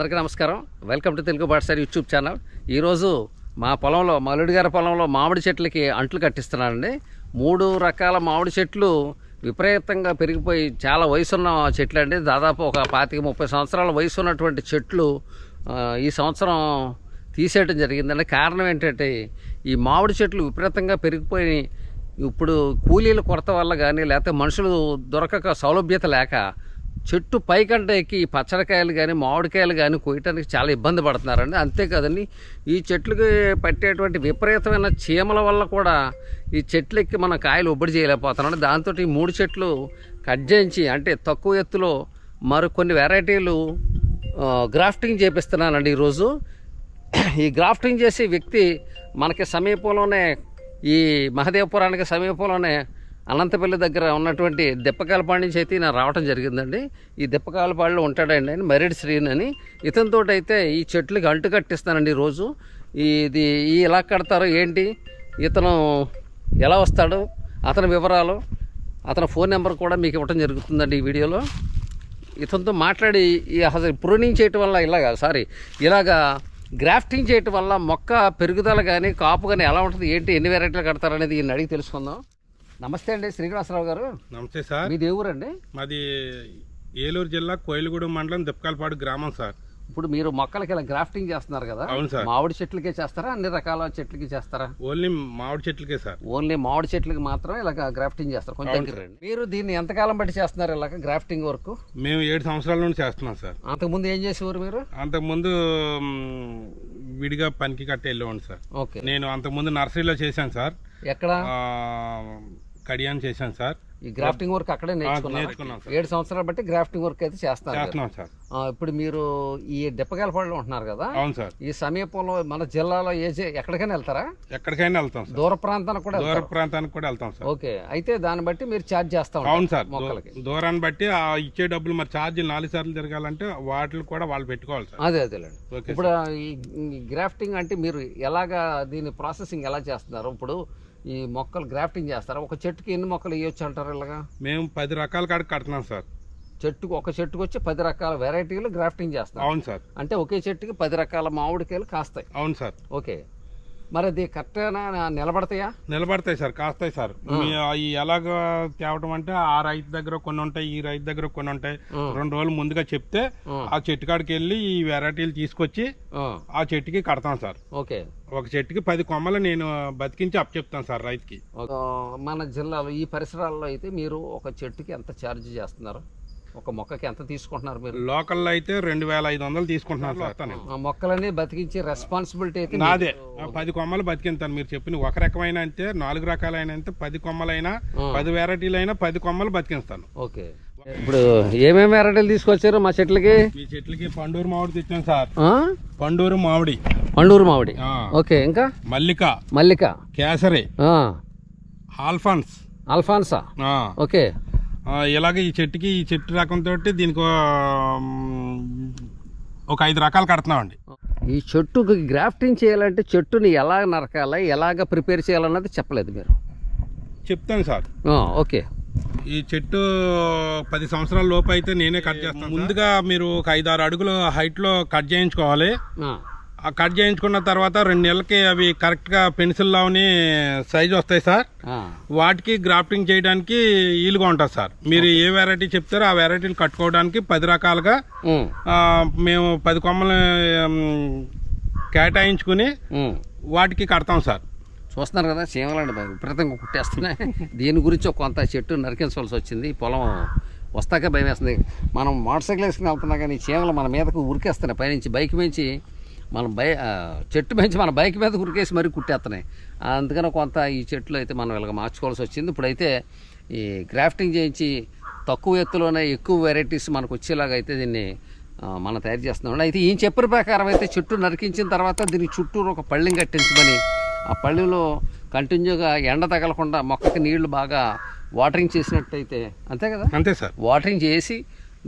అందరికీ నమస్కారం. Welcome to Telugu పాఠశాల యూట్యూబ్ ఛానల్. ఈరోజు మా పొలంలో మా గారి పొలంలో మామిడి చెట్లకి అంట్లు కట్టిస్తున్నానండి మూడు రకాల మామిడి చెట్లు విపరీతంగా పెరిగిపోయి చాలా వయసున్న చెట్లు అండి దాదాపు ఒక పాతిక ముప్పై సంవత్సరాల వయసు ఉన్నటువంటి చెట్లు ఈ సంవత్సరం తీసేయడం జరిగిందండి. కారణం ఏంటంటే ఈ మామిడి చెట్లు విపరీతంగా పెరిగిపోయి ఇప్పుడు కూలీల కొరత వల్ల కానీ లేకపోతే మనుషులు దొరకక సౌలభ్యత లేక చెట్టు పైకంట ఎక్కి ఈ పచ్చడికాయలు కానీ మామిడికాయలు కానీ కోయటానికి చాలా ఇబ్బంది పడుతున్నారండి. అంతేకాదండి ఈ చెట్లకి పట్టేటువంటి విపరీతమైన చీమల వల్ల కూడా ఈ చెట్లు ఎక్కి మన కాయలు ఒబ్బడి చేయలేకపోతున్నాం దాంతో ఈ మూడు చెట్లు కట్ చేయించి అంటే తక్కువ ఎత్తులో మరికొన్ని వెరైటీలు గ్రాఫ్టింగ్ చేపిస్తున్నానండి ఈరోజు. ఈ గ్రాఫ్టింగ్ చేసే వ్యక్తి మనకి సమీపంలోనే ఈ మహదేవపురానికి సమీపంలోనే అనంతపల్లి దగ్గర ఉన్నటువంటి దెప్పకాలపాడి నుంచి అయితే నేను రావటం జరిగిందండి. ఈ దెప్పకాలపాడిలో ఉంటాడండి ఆయన మరిడి శ్రీన్ అని. ఇతనితో అయితే ఈ చెట్లకి అంటు కట్టిస్తానండి ఈరోజు ఇది ఈ ఎలా కడతారో ఏంటి ఇతను ఎలా వస్తాడు అతని వివరాలు అతని ఫోన్ నెంబర్ కూడా మీకు ఇవ్వటం జరుగుతుందండి ఈ వీడియోలో. ఇతనితో మాట్లాడి ఈ అసలు ప్రూనింగ్ చేయటం వల్ల ఇలాగా సారీ ఇలాగా గ్రాఫ్టింగ్ చేయటం వల్ల మొక్క పెరుగుదల కానీ కాపు కానీ ఎలా ఉంటుంది ఏంటి ఎన్ని వెరైటీలు కడతారనేది ఈయన అడిగి తెలుసుకుందాం. నమస్తే అండి శ్రీనివాసరావు గారు. నమస్తే సార్. మీది ఏ ఊరండి? మాది ఏలూరు జిల్లా కోయిలగూడెం మండలం దిప్పకాలపాడు గ్రామం సార్. ఇప్పుడు మీరు మొక్కలకి ఇలా గ్రాఫ్టింగ్ చేస్తున్నారు కదా. అవును సార్. మామిడి చెట్లకే చేస్తారా? అన్ని రకాల చెట్లకి చేస్తారా? ఓన్లీ మామిడి చెట్లకే సార్. ఓన్లీ మామిడి చెట్లకి మాత్రమే ఇలాగ గ్రాఫ్టింగ్ చేస్తారు. కొంచెం దగ్గర. మీరు దీన్ని ఎంతకాలం బట్టి చేస్తున్నారు ఇలాగ గ్రాఫ్టింగ్ వర్క్? మేము ఏడు సంవత్సరాల నుండి చేస్తున్నాం సార్. అంతకుముందు ఏం చేసేవారు మీరు? అంతకుముందు మ్, విడిగా పనికి కట్టి వెళ్ళేవాడిని సార్. ఓకే. నేను అంతకుముందు నర్సరీలో చేశాను సార్. ఎక్కడ? కడియాన్ చేశాను సార్. ఈ గ్రాఫ్టింగ్ వర్క్ అక్కడే నేర్చుకున్నాం. ఏడు సంవత్సరాలు బట్టి గ్రాఫ్టింగ్ వర్క్ అయితే. చేస్తున్నాం సార్. ఇప్పుడు మీరు ఈ దెప్పకాయలపాడులో ఉంటున్నారు కదా అవును సార్. ఈ సమీపంలో మన జిల్లాలో ఏ ఎక్కడికైనా వెళ్తారా? ఎక్కడికైనా వెళ్తాం సార్. దూర ప్రాంతానికి కూడా దూర ప్రాంతానికి కూడా వెళ్తాం సార్. ఓకే అయితే దాన్ని బట్టి మీరు ఛార్జ్ చేస్తా అవును సార్. మొక్కలకి. దూరాన్ని బట్టి ఆ ఇచ్చే డబ్బులు మరి ఛార్జీలు నాలుగు సార్లు తిరగాలంటే వాటిని కూడా వాళ్ళు పెట్టుకోవాలి సార్. అదే అదేలేండి. ఇప్పుడు ఈ గ్రాఫ్టింగ్ అంటే మీరు ఎలాగా దీని ప్రాసెసింగ్ ఎలా చేస్తున్నారు? ఇప్పుడు ఈ మొక్కలు గ్రాఫ్టింగ్ చేస్తారా? ఒక చెట్టుకి ఎన్ని మొక్కలు వేయొచ్చు అంటారు ఇలాగా? మేము పది రకాల కాడ కడుతున్నాం సార్. చెట్టుకు ఒక చెట్టుకు వచ్చి పది రకాల వెరైటీలు గ్రాఫ్టింగ్ చేస్తారు అవును సార్. అంటే ఒకే చెట్టుకి పది రకాల మామిడికాయలు కాస్తాయి. అవును సార్. ఓకే. మరి అది కరెక్ట్గా నిలబడతాయా? నిలబడతాయి సార్ కాస్తాయి సార్. ఈ ఎలాగ తేవటం అంటే ఆ రైతు దగ్గర కొన్ని ఉంటాయి ఈ రైతు దగ్గర కొన్ని ఉంటాయి. రెండు రోజులు ముందుగా చెప్తే ఆ. చెట్టు కాడికి వెళ్ళి ఈ వెరైటీలు తీసుకొచ్చి ఆ, చెట్టుకి కడతాం సార్. ఓకే. ఒక చెట్టుకి పది కొమ్మలు నేను బతికించి అప్ చెప్తాను సార్ రైతుకి. మన జిల్లాలో ఈ పరిసరాల్లో అయితే మీరు ఒక చెట్టుకి ఎంత ఛార్జ్ చేస్తున్నారు? ఒక మొక్కకి ఎంత తీసుకుంటున్నారు మీరు? లోకల్లో అయితే రెండు వేల ఐదు వందలు తీసుకుంటున్నాను సార్. ఆ మొక్కలన్నీ బతికించే రెస్పాన్సిబిలిటీ అయితే. నాదే. ఆ పది కొమ్మలు బతికింతాను మీరు చెప్పిన ఒక రకమైన అంటే నాలుగు రకాలైన అంటే పది కొమ్మలైనా. పది వెరైటీలైనా పది కొమ్మలు బతికిస్తాను ఓకే. ఇప్పుడు ఏమేమి వెరైటీలు తీసుకొచ్చారు మా చెట్లకి? మీ చెట్లకి పండూరు మామిడి తెచ్చాను సార్. ఆ? పండూరు మామిడి. పండూరు మామిడి. ఆ, ఓకే ఇంకా? మల్లిక. మల్లిక. కేసరి. ఆ, ఆల్ఫాన్స్. అల్ఫాన్సా ఆ, ఓకే. ఇలాగ ఈ చెట్టుకి ఈ చెట్టు రకంతో దీనికి ఒక, ఐదు రకాలు కడుతున్నామండి. ఈ చెట్టుకి గ్రాఫ్టింగ్ చేయాలంటే చెట్టుని ఎలా నరకాలి ఎలాగ ప్రిపేర్ చేయాలన్నది చెప్పలేదు మీరు. చెప్తాను సార్. ఓకే. ఈ చెట్టు పది సంవత్సరాల లోపు అయితే నేనే కట్ చేస్తాను ముందుగా మీరు ఒక ఐదు ఆరు అడుగులు హైట్లో కట్ చేయించుకోవాలి. కట్ చేయించుకున్న తర్వాత రెండు నెలలకి అవి కరెక్ట్గా పెన్సిల్లోని సైజు వస్తాయి సార్. వాటికి గ్రాఫ్టింగ్ చేయడానికి ఈలుగా ఉంటుంది సార్. మీరు ఏ వెరైటీ చెప్తారో ఆ వెరైటీలు కట్టుకోవడానికి పది రకాలుగా మేము పది కొమ్మలు కేటాయించుకుని. వాటికి కడతాం సార్. చూస్తున్నారు కదా చీమలండి బాగా విపరీతంగా కుట్టేస్తున్నాయి. దీని గురించి కొంత చెట్టు నరికించవలసి వచ్చింది. పొలం వస్తాకే భయం వేస్తుంది. మనం మోటార్ సైకిల్ వేసుకుని వెళ్తున్నా కానీ చీమలు మన మీదకు ఉరికేస్తున్నాయి. పైనుంచి బైక్ మించి మనం బై చెట్టు మించి మన బైక్ మీద ఉరికేసి మరీ కుట్టేస్తున్నాయి అందుకని కొంత ఈ చెట్లు అయితే మనం ఇలాగ మార్చుకోవాల్సి వచ్చింది. ఇప్పుడైతే ఈ గ్రాఫ్టింగ్ చేయించి తక్కువ ఎత్తులోనే ఎక్కువ వెరైటీస్ మనకు వచ్చేలాగా అయితే దీన్ని మనం తయారు చేస్తున్నాం. అయితే ఈయన చెప్పిన ప్రకారం అయితే చెట్టు నరికించిన తర్వాత దీనికి చుట్టూరు ఒక పళ్ళెం కట్టించమని ఆ పళ్ళెంలో కంటిన్యూగా ఎండ తగలకుండా మొక్కకి నీళ్ళు బాగా వాటరింగ్ చేసినట్టయితే అంతే కదా? అంతే సార్. వాటరింగ్ చేసి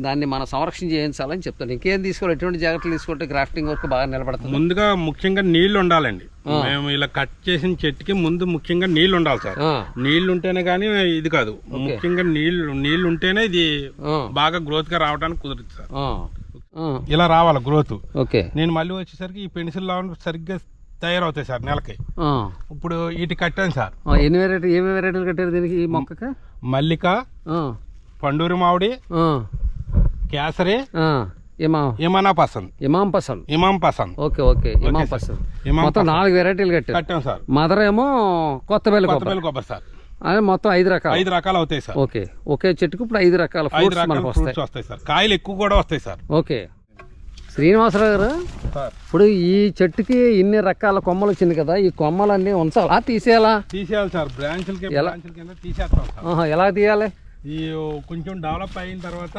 దాన్ని మనం సంరక్షణ చేయించాలని చెప్తాను. ఇంకేం తీసుకోవాలి? ఎటువంటి జాగ్రత్తలు తీసుకుంటే గ్రాఫ్టింగ్ వర్క్ బాగా నిలబడుతుంది? ముందుగా ముఖ్యంగా నీళ్ళు ఉండాలండి. మేము ఇలా కట్ చేసిన చెట్టుకి ముందు ముఖ్యంగా నీళ్ళు ఉండాలి సార్. నీళ్ళు ఉంటేనే కానీ ఇది కాదు. ముఖ్యంగా నీళ్ళు నీళ్ళు ఉంటేనే ఇది బాగా గ్రోత్గా రావడానికి కుదురుతుంది సార్. ఇలా రావాలి గ్రోత్. ఓకే. నేను మళ్ళీ వచ్చేసరికి ఈ పెన్సిల్ సరిగ్గా తయారవుతాయి సార్ నెలకి. ఇప్పుడు వీటి కట్టాను సార్. ఎన్ని వెరైటీ ఏమేమి వెరైటీలు కట్టారు దీనికి ఈ మొక్కకి? మల్లిక పండూరి మామిడి ఆ, ఇమా ఇమానా పసంద్ ఇమాం పసంద్ ఇమాం పసంద్ ఓకే ఓకే ఇమాం. పసంద్ మొత్తం నాలుగు వెరైటీలు కట్టారు. కట్టాం సార్. మదర్ ఏమో కొబ్బరి. సార్. అది మొత్తం ఐదు రకాలు. ఐదు రకాలు అవుతాయి సార్. ఓకే ఒకే చెట్టుకు ఇప్పుడు ఐదు రకాల ఐదు ఫ్రూట్స్ రకాల మనకు వస్తాయి సార్. కాయలు ఎక్కువ కూడా వస్తాయి సార్. ఓకే. శ్రీనివాసరావు గారు ఇప్పుడు ఈ చెట్టుకి ఇన్ని రకాల కొమ్మలు వచ్చింది కదా ఈ కొమ్మలన్నీ ఉంచాలా తీసేయాలా? తీసేయాలి సార్. బ్రాంచ్లకి బ్రాంచ్ల కింద తీసేస్తాం ఎలా తీయాలి? ఈ కొంచెం డెవలప్ అయిన తర్వాత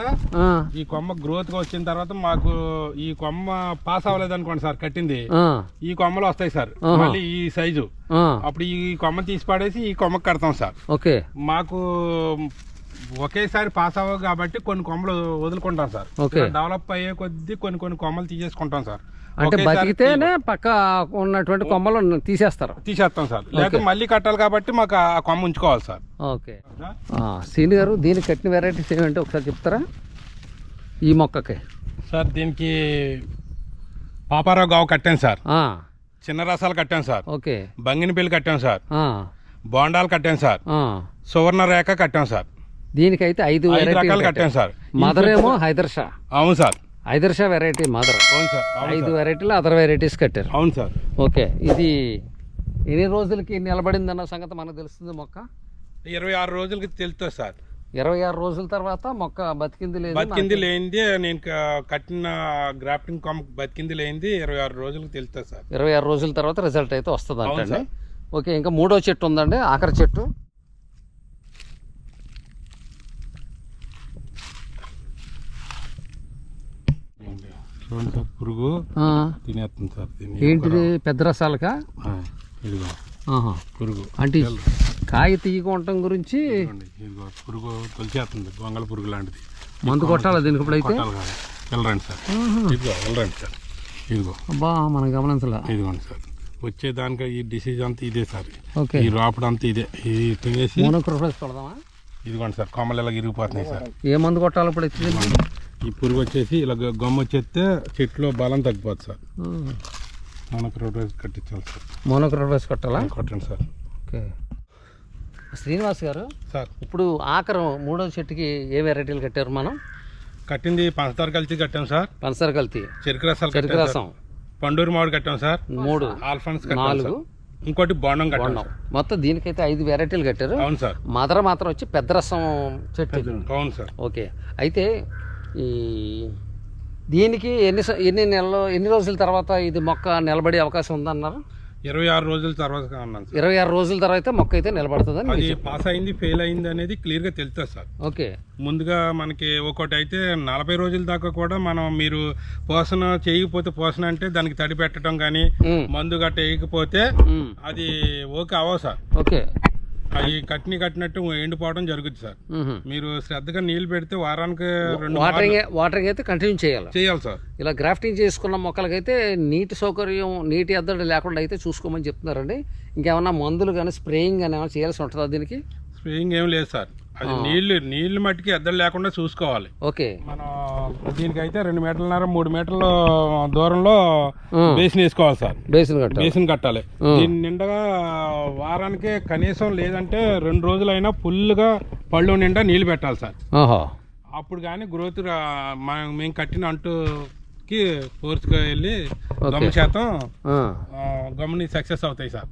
ఈ కొమ్మ గ్రోత్గా వచ్చిన తర్వాత మాకు ఈ కొమ్మ పాస్ అవ్వలేదు అనుకోండి సార్ కట్టింది. ఈ కొమ్మలు వస్తాయి సార్. మళ్ళీ ఈ సైజు అప్పుడు ఈ కొమ్మ తీసి పడేసి ఈ కొమ్మకి కడతాం సార్. ఓకే. మాకు ఒకేసారి పాస్ అవ్వవు కాబట్టి కొన్ని కొమ్మలు వదులుకుంటాం సార్. డెవలప్ అయ్యే కొద్దీ కొన్ని కొన్ని కొమ్మలు తీసేసుకుంటాం సార్. అంటే బతికితేనే పక్క ఉన్నటువంటి కొమ్మలు తీసేస్తారు. తీసేస్తాం సార్. లేకపోతే మళ్ళీ కట్టాలి కాబట్టి మాకు ఆ కొమ్మ ఉంచుకోవాలి సార్. ఓకే. శ్రీని గారు దీనికి కట్టిన వెరైటీస్ ఏమంటే ఒకసారి చెప్తారా? ఈ మొక్కకి. సార్ దీనికి పాపారావు గావు కట్టాను సార్. చిన్న రసాలు కట్టాను సార్. ఓకే. బంగినపల్లి కట్టాం సార్. బోండాలు కట్టాం సార్. సువర్ణ రేఖ కట్టాం సార్. దీనికైతే ఐదు రకాలు కట్టాం. సార్. మదర్ ఏమో హైదర్ షా అవును sir. Haider Shah variety mother? అవును సార్ ఐదు. వెరైటీలు అదర్ వెరైటీస్ కట్టారు. అవును సార్. ఓకే ఇది ఎన్ని రోజులకి నిలబడింది అన్న సంగతి మనకు తెలుస్తుంది మొక్క? ఇరవై ఆరు రోజులకి తెలుస్తుంది సార్. ఇరవై ఆరు రోజుల తర్వాత మొక్క బతికింది లేదు బతికింది లేనిది నేను కట్టిన గ్రాఫ్టింగ్ కామ్ బతికింది లేనిది ఇరవై ఆరు రోజులకు తెలుస్తుంది సార్. ఇరవై ఆరు రోజుల తర్వాత రిజల్ట్ అయితే వస్తుంది సార్. ఓకే ఇంకా మూడో చెట్టు ఉందండి ఆఖరి చెట్టు చూడండి సార్ పురుగు తినేస్తుంది సార్ ఏంటిది? పెద్ద రసాలకా? ఇదిగో. పురుగు. అంటే కాయ తీయకుంటం గురించి ఇదిగో. పురుగు తొలిచేస్తుంది గొంగళ పురుగు లాంటిది. మందు కొట్టాలి. దీనికి కొట్టాలి కాదు. వెళ్ళరండి సార్. ఇదిగో వెళ్ళరండి సార్. ఇదిగో. అబ్బా మనం గమనించాల. ఇదిగోండి సార్. వచ్చేదానికి ఈ డిసీజ్ అంతా ఇదే సార్. ఓకే. ఈ రాపడు అంతా ఇదే. ఇది తినేసి మోనోక్రోఫస్ కొడదామా? ఇదిగోండి సార్ కొమ్మలు ఇలా ఇరిగిపోతున్నాయి సార్. ఏ మందు కొట్టాలి ఇప్పుడు అయితే దీనికి? ఈ పురుగు వచ్చేసి ఇలా గమ్మ వచ్చేస్తే చెట్లో బలం తగ్గిపోతుంది సార్. మనకు రోడ్ రైస్ కట్టించాలి సార్. మోనోక్రోఫస్ కొట్టాలా? కొట్టండి సార్. ఓకే. శ్రీనివాస్ గారు సార్. ఇప్పుడు ఆఖరం మూడో చెట్టుకి ఏ వెరైటీలు కట్టారు మనం? కట్టింది పంచదార కలిసి కట్టాం సార్. పంచదార కల్తీ. చెరుకు రసాలు చెరుకు రసం. పండూరు మామిడి కట్టాం సార్. మూడు. ఆల్ఫాన్స్ నాలుగు. ఇంకోటి బోండం కట్టాం మొత్తం దీనికైతే ఐదు వెరైటీలు కట్టారు. అవును సార్. మదర మాత్రం వచ్చి పెద్ద రసం చెట్టు. అవును సార్. ఓకే. అయితే ఈ దీనికి ఎన్ని ఎన్ని నెలలు ఎన్ని రోజుల తర్వాత ఇది మొక్క నిలబడే అవకాశం ఉందన్నారు? ఇరవై ఆరు రోజుల తర్వాత అన్నాను సార్. ఇరవై ఆరు రోజుల తర్వాత మొక్క అయితే నిలబడుతుందని అది. పాస్ అయింది ఫెయిల్ అయింది అనేది క్లియర్గా తెలుస్తుంది సార్. ఓకే. ముందుగా మనకి ఒకటి అయితే నలభై రోజుల దాకా కూడా మనం మీరు పోషణ చేయకపోతే పోషణ అంటే దానికి తడి పెట్టడం కానీ మందు గట్ట వేయకపోతే అది ఓకే అవ్వవు సార్. ఓకే. అవి కట్టిని కట్టినట్టు ఎండిపోవడం జరుగుతుంది సార్. మీరు శ్రద్ధగా నీళ్ళు పెడితే వారానికి రెండు వాటరింగ్ వాటరింగ్ అయితే కంటిన్యూ చేయాలి. చేయాలి సార్. ఇలా గ్రాఫ్టింగ్ చేసుకున్న మొక్కలకైతే నీటి సౌకర్యం నీటి ఎద్దడి లేకుండా అయితే చూసుకోమని చెప్తున్నారండి. ఇంకేమన్నా మందులు కానీ స్ప్రేయింగ్ కానీ ఏమైనా చేయాల్సి ఉంటుందా దీనికి? స్ప్రేయింగ్ ఏం లేదు సార్. అది నీళ్ళు నీళ్ళు మట్టికి ఎద్దలు లేకుండా చూసుకోవాలి. ఓకే. మనం దీనికైతే రెండు మీటర్లన్నర మూడు మీటర్ల దూరంలో. బేసిన్ వేసుకోవాలి సార్. బేసిన్ కట్ట బేసిన్ కట్టాలి. దీని నిండగా వారానికి కనీసం లేదంటే రెండు రోజులైనా ఫుల్గా పళ్ళు నిండా నీళ్ళు పెట్టాలి సార్. అప్పుడు కానీ గ్రోత్ మేము కట్టిన అంటుకి ఫోర్స్గా వెళ్ళి గమ్మ శాతం గమ్ముని సక్సెస్ అవుతాయి సార్.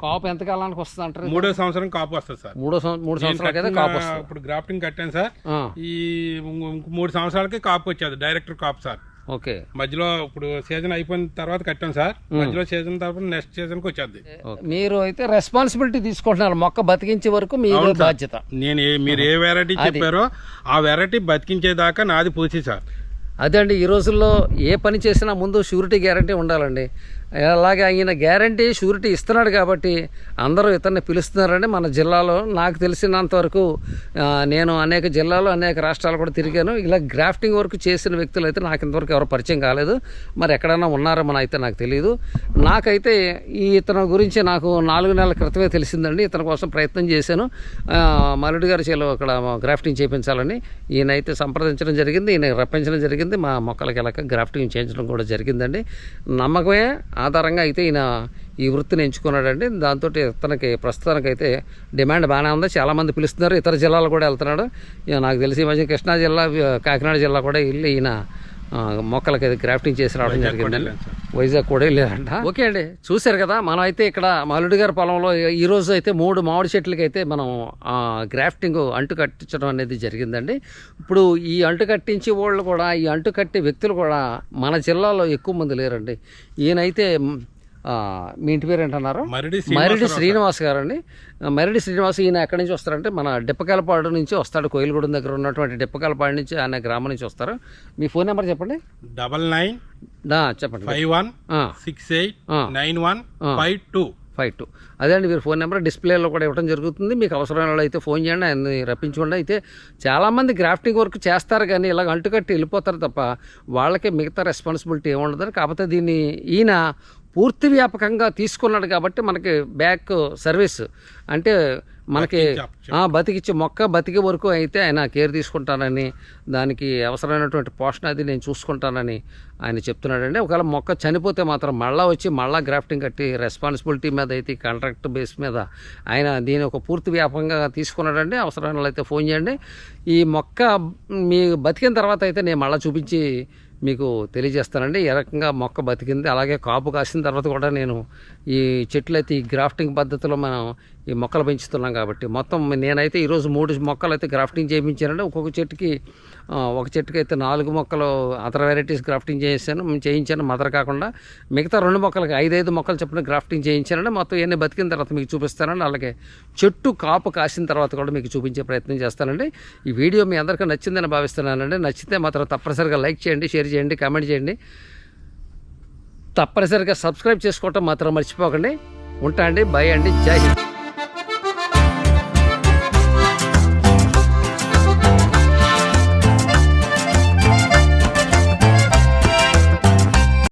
కాపు ఎంత కాలానికి వస్తుంది అంటారు? మూడో సంవత్సరం కాపు వస్తుంది సార్. మూడో మూడు వస్తుంది. ఇప్పుడు గ్రాఫ్టింగ్ కట్టాను సార్. ఈ మూడు సంవత్సరాలకి కాపు వచ్చేది డైరెక్టర్ కాపు సార్. ఓకే. మధ్యలో ఇప్పుడు సీజన్ అయిపోయిన తర్వాత కట్టాం సార్. మధ్యలో సీజన్ తర్వాత నెక్స్ట్ సీజన్కి వచ్చేది. మీరు అయితే రెస్పాన్సిబిలిటీ తీసుకుంటున్నారు మొక్క బతికించే వరకు మీ బాధ్యత. నేను ఏ- మీరు ఏ వెరైటీ చెప్పారో ఆ వెరైటీ బతికించేదాకా నాది పూచి సార్. అదే అండి ఈ రోజుల్లో ఏ పని చేసినా ముందు షూరిటీ గ్యారంటీ ఉండాలండి. అలాగే ఆయన గ్యారంటీ షూరిటీ ఇస్తున్నాడు కాబట్టి అందరూ ఇతన్ని పిలుస్తున్నారని మన జిల్లాలో నాకు తెలిసినంత వరకు నేను అనేక జిల్లాలు అనేక రాష్ట్రాలు కూడా తిరిగాను. ఇలా గ్రాఫ్టింగ్ వర్క్ చేసిన వ్యక్తులు అయితే నాకు ఇంతవరకు ఎవరు పరిచయం కాలేదు. మరి ఎక్కడైనా ఉన్నారో మన అయితే నాకు తెలియదు నాకైతే ఈ ఇతను గురించి నాకు నాలుగు నెలల క్రితమే తెలిసిందండి. ఇతని కోసం ప్రయత్నం చేశాను. మల్లుడి గారి చేలో అక్కడ గ్రాఫ్టింగ్ చేయించాలని ఈయన అయితే సంప్రదించడం జరిగింది ఈయన రప్పించడం జరిగింది. మా మొక్కలకి ఎలాగ గ్రాఫ్టింగ్ చేయించడం కూడా జరిగిందండి. నమ్మకమే ఆధారంగా అయితే ఈయన ఈ వృత్తిని ఎంచుకున్నాడండి. దాంతో ఇతనికి ప్రస్తుతానికైతే డిమాండ్ బాగానే ఉంది. చాలామంది పిలుస్తున్నారు. ఇతర జిల్లాలు కూడా వెళ్తున్నాడు. నాకు తెలిసి ఈ మధ్య కృష్ణా జిల్లా కాకినాడ జిల్లా కూడా వెళ్ళి ఈయన మొక్కలకి అయితే గ్రాఫ్టింగ్ చేసి రావడం జరిగిందండి. వైజాగ్ కూడా వెళ్ళారంట. ఓకే అండి చూశారు కదా మనం అయితే ఇక్కడ మాలుడి గారి పొలంలో ఈ రోజు అయితే మూడు మామిడి చెట్లకి అయితే మనం గ్రాఫ్టింగ్ అంటు కట్టించడం అనేది జరిగిందండి. ఇప్పుడు ఈ అంటు కట్టించే వాళ్ళు కూడా ఈ అంటు కట్టే వ్యక్తులు కూడా మన జిల్లాలో ఎక్కువ మంది లేరండి. ఈయనైతే మ్, ఇంటి పేరు ఏంటన్నారు? మరిడి శ్రీనివాస్ గారు అండి మరిడి శ్రీనివాస్ ఈయన ఎక్కడి నుంచి వస్తారంటే మన డిప్పకాలపాడు నుంచి వస్తాడు. కోయిలగూడెం దగ్గర ఉన్నటువంటి డిప్పకాలపాడు నుంచి ఆయన గ్రామం నుంచి వస్తారు. మీ ఫోన్ నెంబర్ చెప్పండి. డబల్ నైన్ చెప్పండి. Five one six eight. Nine one. Five two. Five two. అదే అండి మీరు ఫోన్ నెంబర్ డిస్ప్లేలో కూడా ఇవ్వడం జరుగుతుంది. మీకు అవసరమైన అయితే ఫోన్ చేయండి ఆయన్ని రప్పించుకోండి. అయితే చాలామంది గ్రాఫ్టింగ్ వర్క్ చేస్తారు కానీ ఇలాగ అంటుకట్టి వెళ్ళిపోతారు తప్ప వాళ్ళకి మిగతా రెస్పాన్సిబిలిటీ ఏముండదు. కాకపోతే దీన్ని ఈయన పూర్తి వ్యాపకంగా తీసుకున్నాడు కాబట్టి మనకి బ్యాక్ సర్వీస్. అంటే మనకి బతికిచ్చే మొక్క బతికే వరకు అయితే ఆయన కేర్ తీసుకుంటానని దానికి అవసరమైనటువంటి పోషణ అది నేను చూసుకుంటానని ఆయన చెప్తున్నాడండి. ఒకవేళ మొక్క చనిపోతే మాత్రం మళ్ళా వచ్చి మళ్ళా గ్రాఫ్టింగ్ కట్టి రెస్పాన్సిబిలిటీ మీద అయితే కాంట్రాక్ట్ బేస్ మీద ఆయన దీని ఒక పూర్తి వ్యాపకంగా తీసుకున్నాడండి. అవసరమైన అయితే ఫోన్ చేయండి. ఈ మొక్క మీ బతికిన తర్వాత అయితే నేను మళ్ళీ చూపించి మీకు తెలియజేస్తానండి. ఏ రకంగా మొక్క బతికింది అలాగే కాపు కాసిన తర్వాత కూడా నేను ఈ చెట్లు అయితే ఈ గ్రాఫ్టింగ్ పద్ధతిలో మనం ఈ మొక్కలు పెంచుతున్నాం కాబట్టి. మొత్తం నేనైతే ఈరోజు మూడు మొక్కలు అయితే గ్రాఫ్టింగ్ చేయించానంటే ఒక్కొక్క చెట్టుకి ఒక చెట్టుకి అయితే నాలుగు మొక్కలు అదర్ వెరైటీస్ గ్రాఫ్టింగ్ చేశాను చేయించాను మదర్ కాకుండా. మిగతా రెండు మొక్కలకి ఐదైదు మొక్కలు చెప్పిన గ్రాఫ్టింగ్ చేయించానంటే మొత్తం ఇవన్నీ బతికిన తర్వాత మీకు చూపిస్తానండి. అలాగే చెట్టు కాపు కాసిన తర్వాత కూడా మీకు చూపించే ప్రయత్నం చేస్తానండి. ఈ వీడియో మీ అందరికీ నచ్చిందని భావిస్తున్నానండి. నచ్చితే మాత్రం తప్పనిసరిగా లైక్ చేయండి షేర్ చేయండి కామెంట్ చేయండి. తప్పనిసరిగా సబ్స్క్రైబ్ చేసుకోవటం మాత్రం మర్చిపోకండి. ఉంటా అండి. బై అండి. జై హింద్.